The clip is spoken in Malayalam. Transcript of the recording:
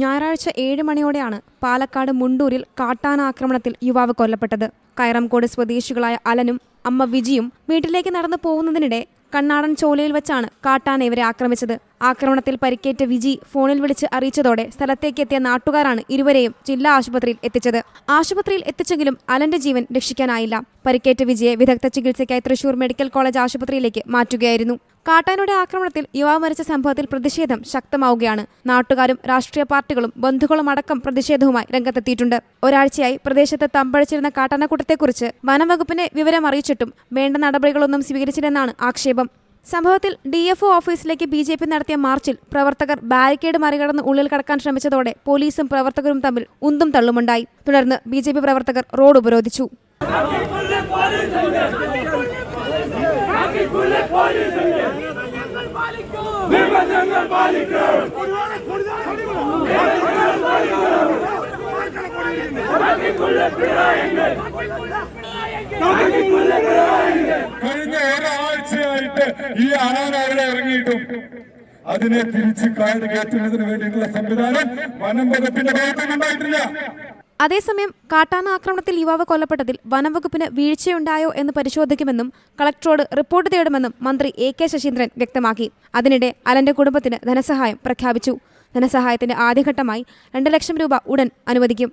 ഞായറാഴ്ച ഏഴ് മണിയോടെയാണ് പാലക്കാട് മുണ്ടൂരിൽ കാട്ടാന ആക്രമണത്തിൽ യുവാവ് കൊല്ലപ്പെട്ടത്. കയറംകോട് സ്വദേശികളായ അലനും അമ്മ വിജിയും വീട്ടിലേക്ക് നടന്നു പോകുന്നതിനിടെ കണ്ണാടൻ ചോലയിൽ വെച്ചാണ് കാട്ടാന ഇവരെ ആക്രമിച്ചത്. ആക്രമണത്തിൽ പരിക്കേറ്റ വിജി ഫോണിൽ വിളിച്ച് അറിയിച്ചതോടെ സ്ഥലത്തേക്ക് എത്തിയ നാട്ടുകാരാണ് ഇരുവരെയും ജില്ലാ ആശുപത്രിയിൽ എത്തിച്ചത്. ആശുപത്രിയിൽ എത്തിച്ചെങ്കിലും അലന്റെ ജീവൻ രക്ഷിക്കാനായില്ല. പരിക്കേറ്റ വിജയെ വിദഗ്ധ ചികിത്സയ്ക്കായി തൃശൂർ മെഡിക്കൽ കോളേജ് ആശുപത്രിയിലേക്ക് മാറ്റുകയായിരുന്നു. കാട്ടാനയുടെ ആക്രമണത്തിൽ യുവാവ് മരിച്ച സംഭവത്തിൽ പ്രതിഷേധം ശക്തമാവുകയാണ്. നാട്ടുകാരും രാഷ്ട്രീയ പാർട്ടികളും ബന്ധുക്കളും അടക്കം പ്രതിഷേധവുമായി രംഗത്തെത്തിയിട്ടുണ്ട്. ഒരാഴ്ചയായി പ്രദേശത്ത് തമ്പഴിച്ചിരുന്ന കാട്ടാനക്കൂട്ടത്തെക്കുറിച്ച് വനംവകുപ്പിനെ വിവരം അറിയിച്ചിട്ടും വേണ്ട നടപടികളൊന്നും സ്വീകരിച്ചില്ലെന്നാണ് ആക്ഷേപം. സംഭവത്തിൽ ഡി എഫ് ഒ ഓഫീസിലേക്ക് ബി ജെ പി നടത്തിയ മാർച്ചിൽ പ്രവർത്തകർ ബാരിക്കേഡ് മറികടന്ന് ഉള്ളിൽ കടക്കാൻ ശ്രമിച്ചതോടെ പോലീസും പ്രവർത്തകരും തമ്മിൽ ഉന്തും തള്ളുമുണ്ടായി. തുടർന്ന് ബി ജെ പി പ്രവർത്തകർ റോഡ് ഉപരോധിച്ചു. കഴിഞ്ഞ ഒരാഴ്ചയായിട്ട് ഈ ആന അവിടെ ഇറങ്ങിയിട്ടും അതിനെ തിരിച്ച് കാട് കയറ്റുന്നതിന് വേണ്ടിയിട്ടുള്ള സംവിധാനം വനം വകുപ്പിന്റെ ഭാഗത്ത് ഉണ്ടായിട്ടില്ല. അതേസമയം കാട്ടാന ആക്രമണത്തിൽ യുവാവ് കൊല്ലപ്പെട്ടതിൽ വനംവകുപ്പിന് വീഴ്ചയുണ്ടായോ എന്ന് പരിശോധിക്കുമെന്നും കളക്ടറോട് റിപ്പോർട്ട് തേടുമെന്നും മന്ത്രി എ കെ ശശീന്ദ്രൻ വ്യക്തമാക്കി. അതിനിടെ അലന്റെ കുടുംബത്തിന് ധനസഹായം പ്രഖ്യാപിച്ചു. ധനസഹായത്തിന്റെ ആദ്യഘട്ടമായി രണ്ട് ലക്ഷം രൂപ ഉടൻ അനുവദിക്കും.